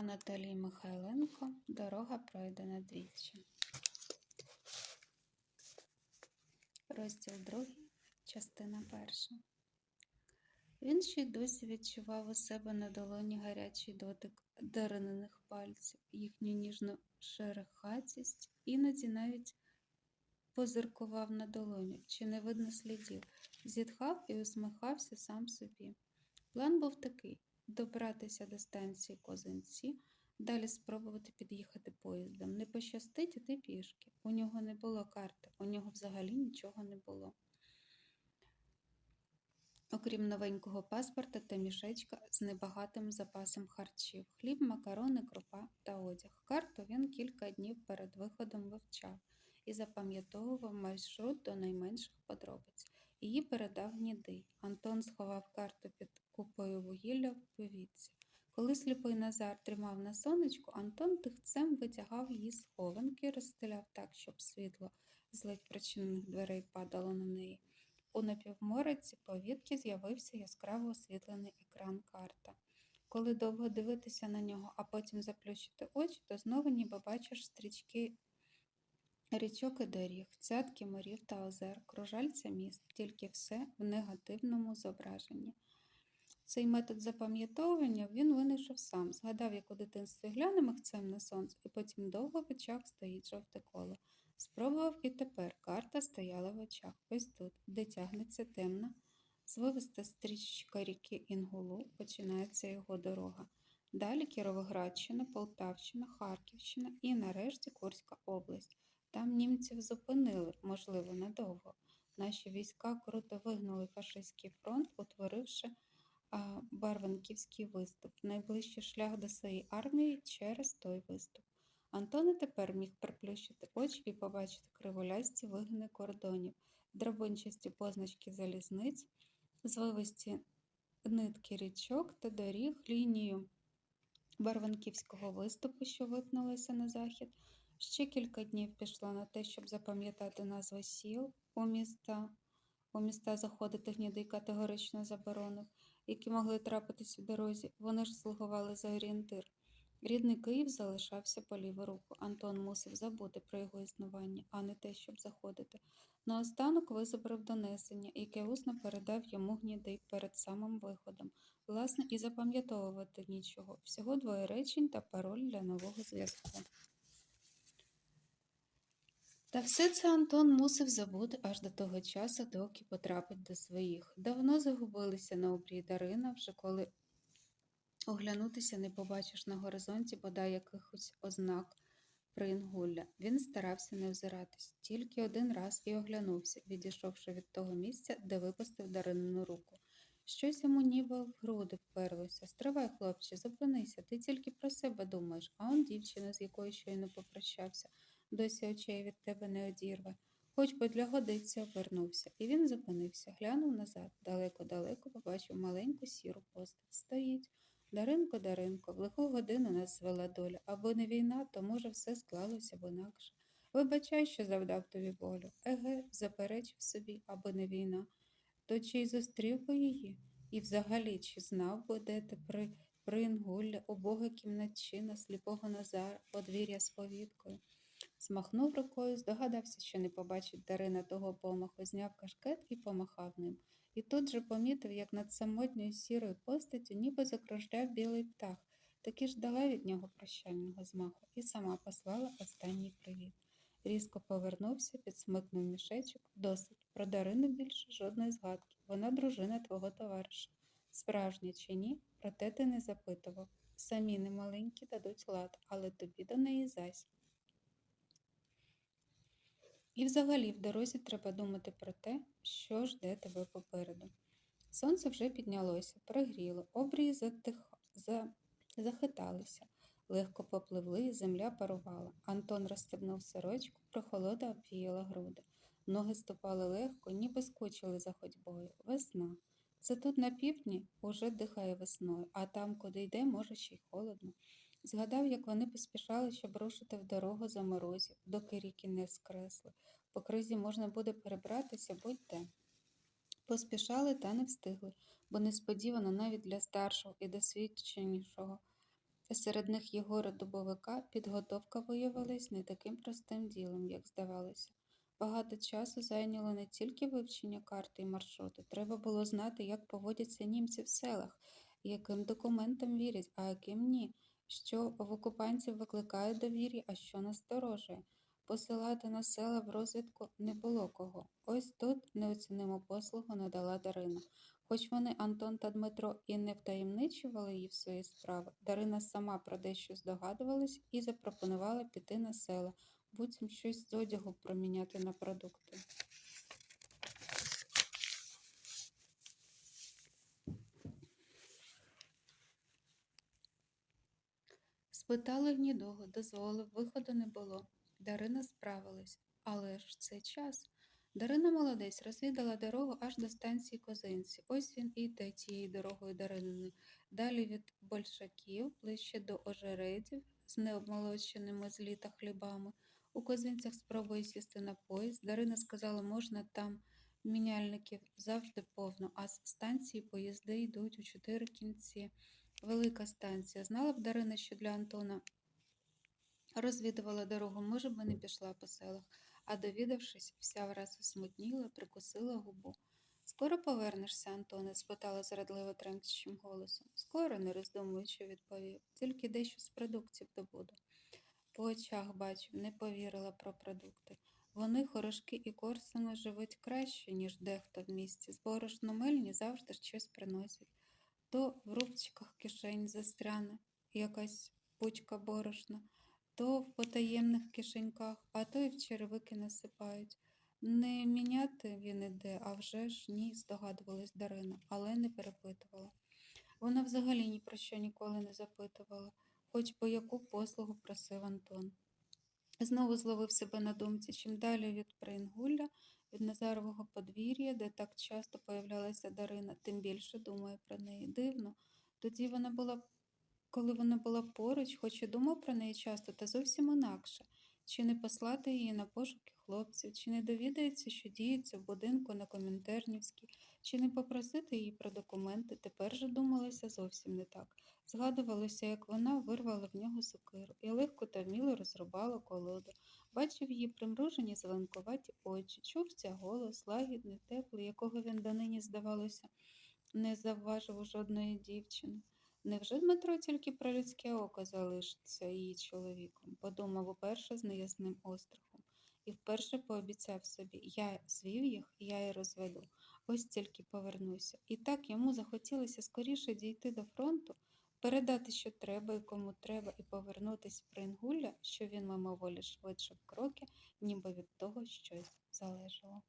Анатолій Михайленко Дорога пройдена двічі. Розділ другий, частина перша. Він ще й досі відчував у себе на долоні гарячий дотик даринених пальців, їхню ніжну шерехатість, іноді навіть позиркував на долоню, чи не видно слідів, зітхав і усміхався сам собі. План був такий добратися до станції Козинці, далі спробувати під'їхати поїздом. Не пощастить іти пішки. У нього не було карти, у нього взагалі нічого не було. Окрім новенького паспорта та мішечка з небагатим запасом харчів, хліб, макарони, крупа та одяг. Карту він кілька днів перед виходом вивчав і запам'ятовував маршрут до найменших подробиць. Її передав гнідий. Антон сховав карту під купою вугілля в повітці. Коли сліпий Назар тримав на сонечку, Антон тихцем витягав її з хованки, розстеляв так, щоб світло з ледь причинених дверей падало на неї. У напівмореці повітки з'явився яскраво освітлений екран карта. Коли довго дивитися на нього, а потім заплющити очі, то знову ніби бачиш стрічки річок і доріг, цятки морів та озер, кружальця міст, тільки все в негативному зображенні. Цей метод запам'ятовування він винайшов сам, згадав, як у дитинстві гляне михцем на сонце, і потім довго в очах стоїть жовте коло. Спробував і тепер карта стояла в очах. Ось тут, де тягнеться темна, звивиста стрічка ріки Інгулу, починається його дорога. Далі Кіровоградщина, Полтавщина, Харківщина і нарешті Курська область. Там німців зупинили, можливо, надовго. Наші війська круто вигнали фашистський фронт, утворивши а, Барвинківський виступ, найближчий шлях до своєї армії через той виступ. Антон тепер міг приплющити очі і побачити криволясті вигини кордонів, драбинчасті позначки залізниць, звивисті нитки річок та доріг, лінію Барванківського виступу, що витнулася на захід. Ще кілька днів пішло на те, щоб запам'ятати назви сіл у міста. У міста заходити гнідий категорично заборонив, які могли трапитись у дорозі. Вони ж слугували за орієнтир. Рідний Київ залишався по ліву руку. Антон мусив забути про його існування, а не те, щоб заходити. Наостанок визобрав донесення, яке усно передав йому гнідий перед самим виходом. Власне, і запам'ятовувати нічого. Всього двоє речень та пароль для нового зв'язку. Та все це Антон мусив забути аж до того часу, доки потрапить до своїх. Давно загубилися на обрій Дарина, вже коли оглянутися не побачиш на горизонті бодай якихось ознак приінгулля. Він старався не озиратись, тільки один раз і оглянувся, відійшовши від того місця, де випустив Даринину руку. Щось йому ніби в груди вперлося. Стривай, хлопче, зупинися, ти тільки про себе думаєш, а он дівчина, з якою щойно попрощався, досі очей від тебе не одірве. Хоч би для годиці обернувся, і він зупинився, глянув назад, далеко-далеко побачив маленьку сіру постать. Стоїть. Даринко, Даринко, в лиху годину нас звела доля. Аби не війна, то, може, все склалося б інакше. Вибачай, що завдав тобі болю. Еге, заперечив собі, аби не війна. То чи й зустрів би її? І взагалі, чи знав би, де ти при, при Інгулля, убога кімнатчина, сліпого Назара, подвір'я з повідкою? Змахнув рукою, здогадався, що не побачить Дарина того помаху, зняв кашкет і помахав ним. І тут же помітив, як над самотньою сірою постаттю ніби закружляв білий птах, таки ж дала від нього прощального змаху, і сама послала останній привіт. Різко повернувся, підсмикнув мішечок. Досить. Про Дарину більше жодної згадки. Вона дружина твого товариша. Справжня чи ні, проте ти не запитував. Самі немаленькі дадуть лад, але тобі до неї зась. І взагалі в дорозі треба думати про те, що жде тебе попереду. Сонце вже піднялося, пригріло, обрії затих... за... захиталися, легко попливли, земля парувала. Антон розстебнув сорочку, прохолода обвіяла груди. Ноги ступали легко, ніби скучили за ходьбою. Весна. Це тут на півдні уже дихає весною, а там, куди йде, може ще й холодно. Згадав, як вони поспішали, щоб рушити в дорогу за морозів, доки ріки не скресли. По кризі можна буде перебратися будь-де. Поспішали та не встигли, бо несподівано навіть для старшого і досвідченішого Серед них Єгора Дубовика підготовка виявилась не таким простим ділом, як здавалося. Багато часу зайняло не тільки вивчення карти і маршруту, треба було знати, як поводяться німці в селах, яким документам вірять, а яким ні, що в окупантів викликає довір'я, а що насторожує. Посилати на села в розвідку не було кого. Ось тут неоціниму послугу надала Дарина. Хоч вони, Антон та Дмитро, і не втаємничували її в свої справи, Дарина сама про дещо здогадувалась і запропонувала піти на села, буцім щось з одягу проміняти на продукти. Спитали гнідого, дозволив, виходу не було. Дарина справилась, але ж це час. Дарина молодець розвідала дорогу аж до станції Козинці. Ось він і йде тією дорогою Даринини. Далі від большаків, ближче до ожередів з необмолоченими з літа хлібами. У Козинцях спробує сісти на поїзд. Дарина сказала, можна там міняльників завжди повно, а з станції поїзди йдуть у чотири кінці. Велика станція. Знала б Дарина, що для Антона розвідувала дорогу, може би не пішла по селах, а довідавшись, вся враз осмутніла, прикусила губу. Скоро повернешся, Антоне? спитала зрадливо тремтячим голосом. Скоро, не роздумуючи, відповів, тільки дещо з продуктів добуду. По очах бачив, не повірила про продукти. Вони, хорошки і корсуни, живуть краще, ніж дехто в місті. З борошномельні завжди щось приносять. То в рубчиках кишень застряне якась пучка борошна, то в потаємних кишеньках, а то й в черевики насипають. Не міняти він іде, а вже ж ні, здогадувалась Дарина, але не перепитувала. Вона взагалі ні про що ніколи не запитувала, хоч по яку послугу просив Антон. Знову зловив себе на думці, чим далі від Прингулля, від Назарового подвір'я, де так часто появлялася Дарина, тим більше думає про неї. Дивно. Тоді вона була, коли вона була поруч, хоч і думав про неї часто, та зовсім інакше. Чи не послати її на пошуки хлопців, чи не довідається, що діється в будинку на Комінтернівській, чи не попросити її про документи, тепер же думалося зовсім не так. Згадувалося, як вона вирвала в нього сокиру і легко та вміло розрубала колоду. Бачив її примружені зеленкуваті очі, чув ця голос, лагідний, теплий, якого він донині, здавалося, не завважив у жодної дівчини. Невже Дмитро тільки про людське око залишиться її чоловіком? подумав уперше з неясним острахом. І вперше пообіцяв собі я звів їх, я й розведу. Ось тільки повернуся. І так йому захотілося скоріше дійти до фронту, передати, що треба і кому треба, і повернутись в Прингулля, що він мимоволі швидше в кроки, ніби від того щось залежало.